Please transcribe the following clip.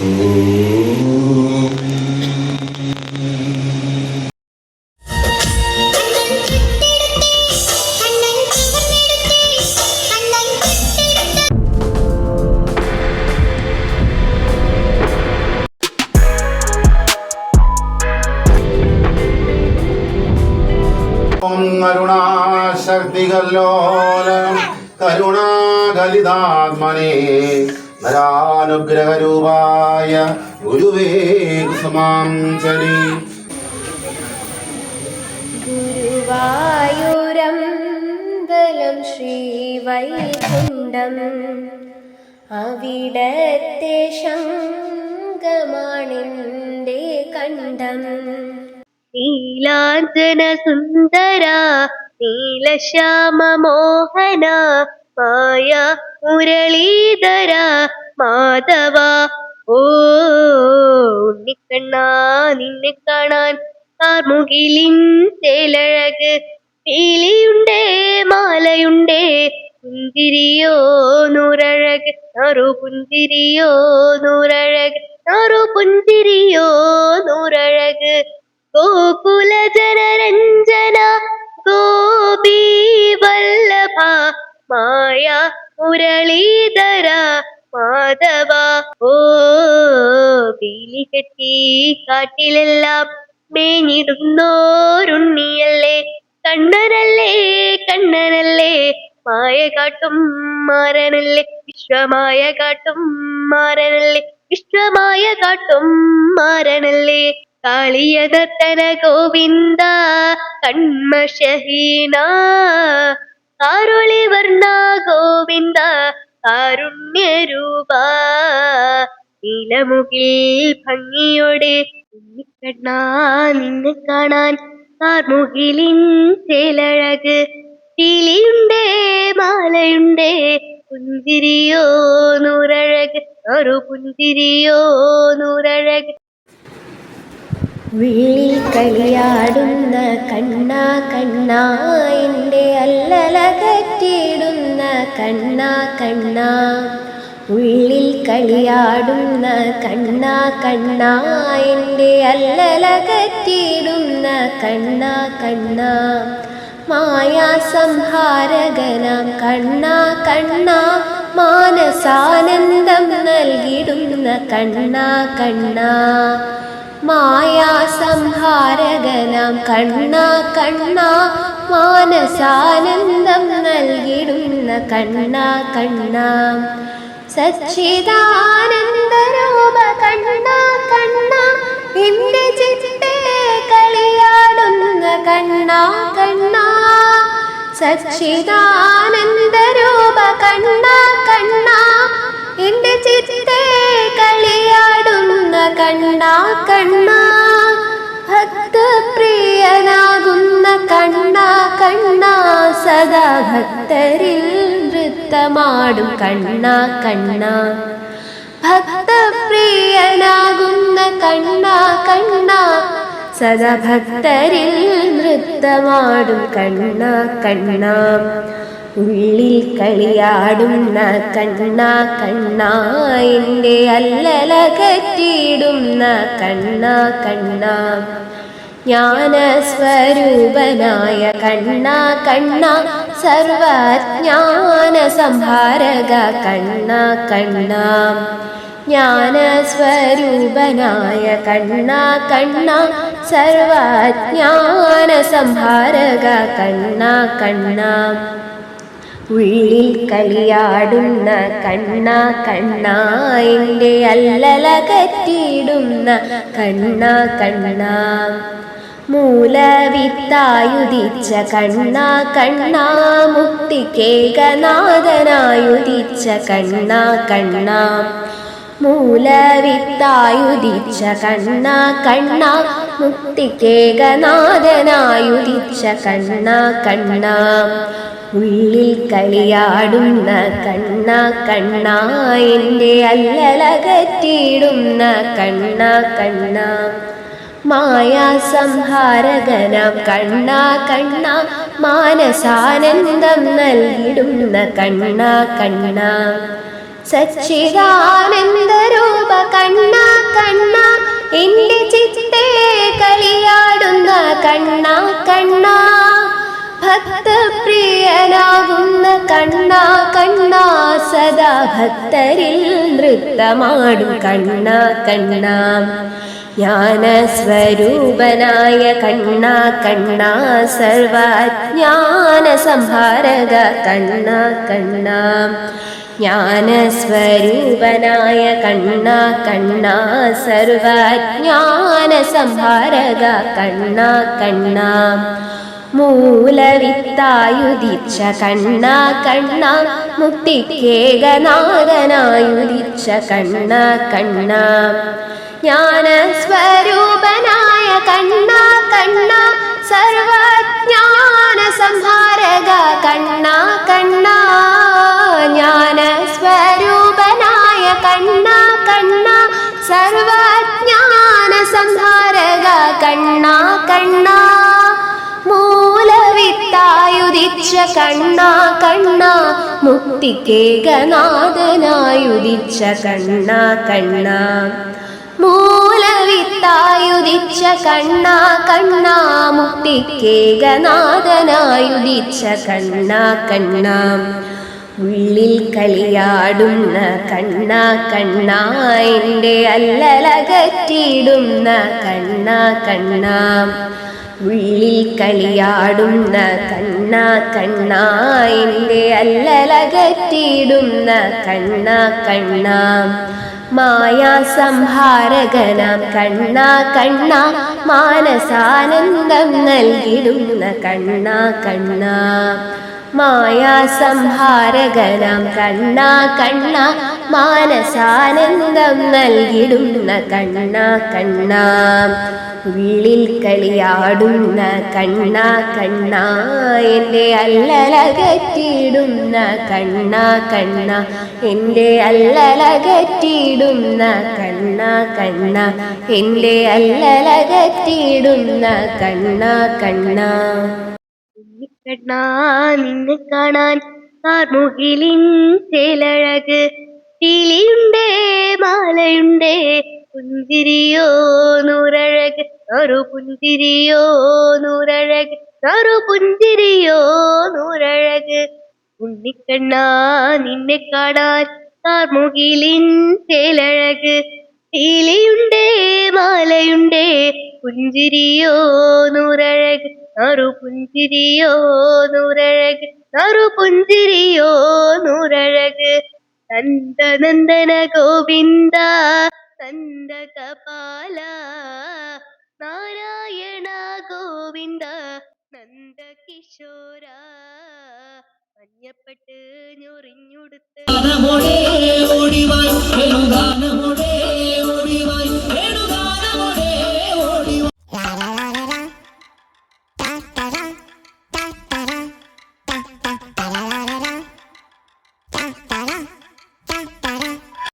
ഓം കരുണാശക്തികല്ലോലം കരുണാകലിതാത്മനെ. നരാനുഗ്രഹരൂപായ ഗുരുവേ കുസുമാഞ്ജലി ഗുരുവായൂരമ്പലം ശ്രീവൈകുണ്ഠം. അവിടത്തെ ശങ്കമാണിന്റെ കണ്ഠം. നീലാഞ്ജന സുന്ദര നീലശ്യാമ മോഹന മായ മുരളീധര മാധവ. ഓ ഉണ്ണിക്കണ്ണാ നിന്നെ കാണാൻ കാർമുകിലിൻ തേലഴക്. പീലിയുണ്ടേ മാലയുണ്ടേ പുഞ്ചിരിയോ നൂറഴക്. നറു പുഞ്ചിരിയോ നൂറഴക്. നറു പുഞ്ചിരിയോ നൂറഴക്. ഗോകുല ജനരഞ്ജന ഗോപി വല്ലഭ മായ മുരളീധര മാധവ. ഓ പീലി കെട്ടി കാട്ടിലെല്ലാം മേഞ്ഞിടുന്നോരുണ്ണിയല്ലേ. കണ്ണനല്ലേ കണ്ണനല്ലേ മായ കാട്ടും മാരനല്ലേ. വിശ്വമായ കാട്ടും മാരനല്ലേ വിശ്വമായ കാട്ടും മാരനല്ലേ. കാളിയദത്തന ഗോവിന്ദ കൺമഷഹീന കാരുളി വർണ ഗോവിന്ദ കാരുണ്യരൂപ. നീലമുകിൽ ഭംഗിയോടെ കണ്ണാ നിന്നെ കാണാൻ കാർമുകിലിൻ ചേലഴക് പീലിയുണ്ടേ മാലയുണ്ടേ പുഞ്ചിരിയോ നൂറഴക്. ഒരു പുഞ്ചിരിയോ നൂറഴക്. വിളി കളിയാടുന്ന കണ്ണാ കണ്ണ എന്റെ അല്ലലകറ്റിയിടുന്ന കണ്ണാ കണ്ണാ ഉള്ളിൽ കളിയാടുന്ന കണ്ണാ കണ്ണാ എന്റെ അല്ലലകറ്റിയിടുന്ന കണ്ണാ കണ്ണ മായാസംഹാരകനാം കണ്ണാ കണ്ണാ മാനസാനന്ദം നൽകിടുന്ന കണ്ണാ കണ്ണ മായാസംഹാരകനാം കണ്ണ കണ്ണ മാനസാനന്ദം നൽകിടുന്ന കണ്ണ കണ്ണ. സച്ചിദാനന്ദരൂപ കണ്ണ കണ്ണ എന്റെ ചിത്തെ കളിയാടുന്ന കണ്ണ കണ്ണ. സച്ചിദാനന്ദരൂപ കണ്ണ ഭക്തരിൽ നൃത്തമാടും കണ്ണ കണ്ണ. ഭക്തപ്രിയനാകുന്ന കണ്ണ കണ്ണ. സദാ ഭക്തരിൽ നൃത്തമാടും കണ്ണ കണ്ണ. ഉള്ളിൽ കളിയാടുന്ന കണ്ണ കണ്ണ. എന്റെ അല്ലലകറ്റിയിടുന്ന കണ്ണ കണ്ണ. ജ്ഞാനസ്വരൂപനായ കണ്ണ കണ്ണ. സർവജ്ഞാന സംഹാരക കണ്ണ കണ്ണ. ജ്ഞാനസ്വരൂപനായ കണ്ണ കണ്ണ. സർവജ്ഞാന സംഹാരക കണ്ണ കണ്ണ. ഉള്ളിൽ കളിയാടുന്ന കണ്ണ കണ്ണ. എന്റെ അല്ലലകറ്റിയിടുന്ന കണ്ണ കണ്ണ. മൂലവിത്തായുദിച്ച കണ്ണ കണ്ണ മുക്തിക്കേകനാഥനായുദിച്ച കണ്ണ കണ്ണ. മൂലവിത്തായുദിച്ച കണ്ണ കണ്ണ മുക്തിക്കേകനാഥനായുദിച്ച കണ്ണ കണ്ണ. ഉള്ളിൽ കളിയാടുന്ന കണ്ണ കണ്ണ. എന്റെ അല്ലലകറ്റിയിടുന്ന കണ്ണ കണ്ണ. മായാസംഹാരകനാം കണ്ണാ കണ്ണ മാനസാനന്ദം നൽകിടുന്ന കണ്ണ കണ്ണ. സച്ചിദാനന്ദരൂപ കണ്ണ കണ്ണ എന്റെ ചിത്തെ കളിയാടുന്ന കണ്ണ കണ്ണ. ഭക്തപ്രിയനാകുന്ന കണ്ണ കണ്ണ സദാ ഭക്തരിൽ നൃത്തമാടും കണ്ണ കണ്ണ. ജ്ഞാനസ്വരൂപനായ കണ്ണ കണ്ണ സർവജ്ഞാനസംഭാരക കണ്ണ കണ്ണ. ജ്ഞാനസ്വരൂപനായ കണ്ണ കണ്ണ സർവജ്ഞാനസംഭാരക കണ്ണ കണ്ണാ. മൂലവിത്തായുദിച്ച കണ്ണ കണ്ണ. മുക്തിക്കേകനാഥനായുദിച്ച കണ്ണ കണ്ണ. ജ്ഞാനസ്വരൂപനായ കണ്ണ കണ്ണ സർവജ്ഞാന സംഹാരക കണ്ണ കണ്ണ ജ്ഞാനസ്വരൂപനായ കണ്ണ കണ്ണ സർവജ്ഞാന സംഹാരക കണ്ണ കണ്ണ മൂലവിത്തായുദിച്ച കണ്ണ കണ്ണ മുക്തിക്കേകനാഥനായുദിച്ച കണ്ണ കണ്ണ. മൂലവിത്തായുദിച്ച കണ്ണ കണ്ണ മുക്തിക്കേകനാഥനായുദിച്ച കണ്ണ കണ്ണ. ഉള്ളിൽ കളിയാടുന്ന കണ്ണ കണ്ണ എന്റെ അല്ലലകറ്റിയിടുന്ന കണ്ണ കണ്ണ. ഉള്ളിൽ കളിയാടുന്ന കണ്ണ കണ്ണ എന്റെ അല്ലലകറ്റിയിടുന്ന കണ്ണ കണ്ണ. മായാ സംഹാരകനാം കണ്ണ കണ്ണ മാനസാനന്ദം നൽകിടുന്ന കണ്ണ കണ്ണ. മായാ സംഹാരകനാം കണ്ണ കണ്ണ മാനസാനന്ദം നൽകിടുന്ന കണ്ണ കണ്ണ. ഉള്ളിൽ കളിയാടുന്ന കണ്ണ കണ്ണ എന്റെ അല്ലലകറ്റിയിടുന്ന കണ്ണ കണ്ണ എന്റെ അല്ലലകറ്റിയിടുന്ന കണ്ണ കണ്ണ എന്റെ അല്ലലകറ്റിയിടുന്ന കണ്ണ കണ്ണ. കണ്ണ നിന്നെ കാണാൻ കാർമുകിലിൻ ചേലഴക് കിളിയുണ്ടേ മാലയുണ്ടേ പുഞ്ചിരിയോ നൂറഴക് ഒരു പുഞ്ചിരിയോ നൂറഴക് ഒരു പുഞ്ചിരിയോ നൂറഴക് ഉണ്ണിക്കണ്ണാ നിന്നെ കാണാൻ കാർമുകിലിൻ ചേലഴക് കിളിയുണ്ടേ മാലയുണ്ടേ പുഞ്ചിരിയോ നൂറഴക് നറു പുഞ്ചിരിയോ നൂറഴക് നറു പുഞ്ചിരിയോ നൂറഴക് നന്ദനന്ദന ഗോവിന്ദ നന്ദ കപാല നാരായണ ഗോവിന്ദ നന്ദ കിശോര മഞ്ഞപ്പെട്ട് ഞൊറിഞ്ഞുടുത്ത് ഗാനമോടെ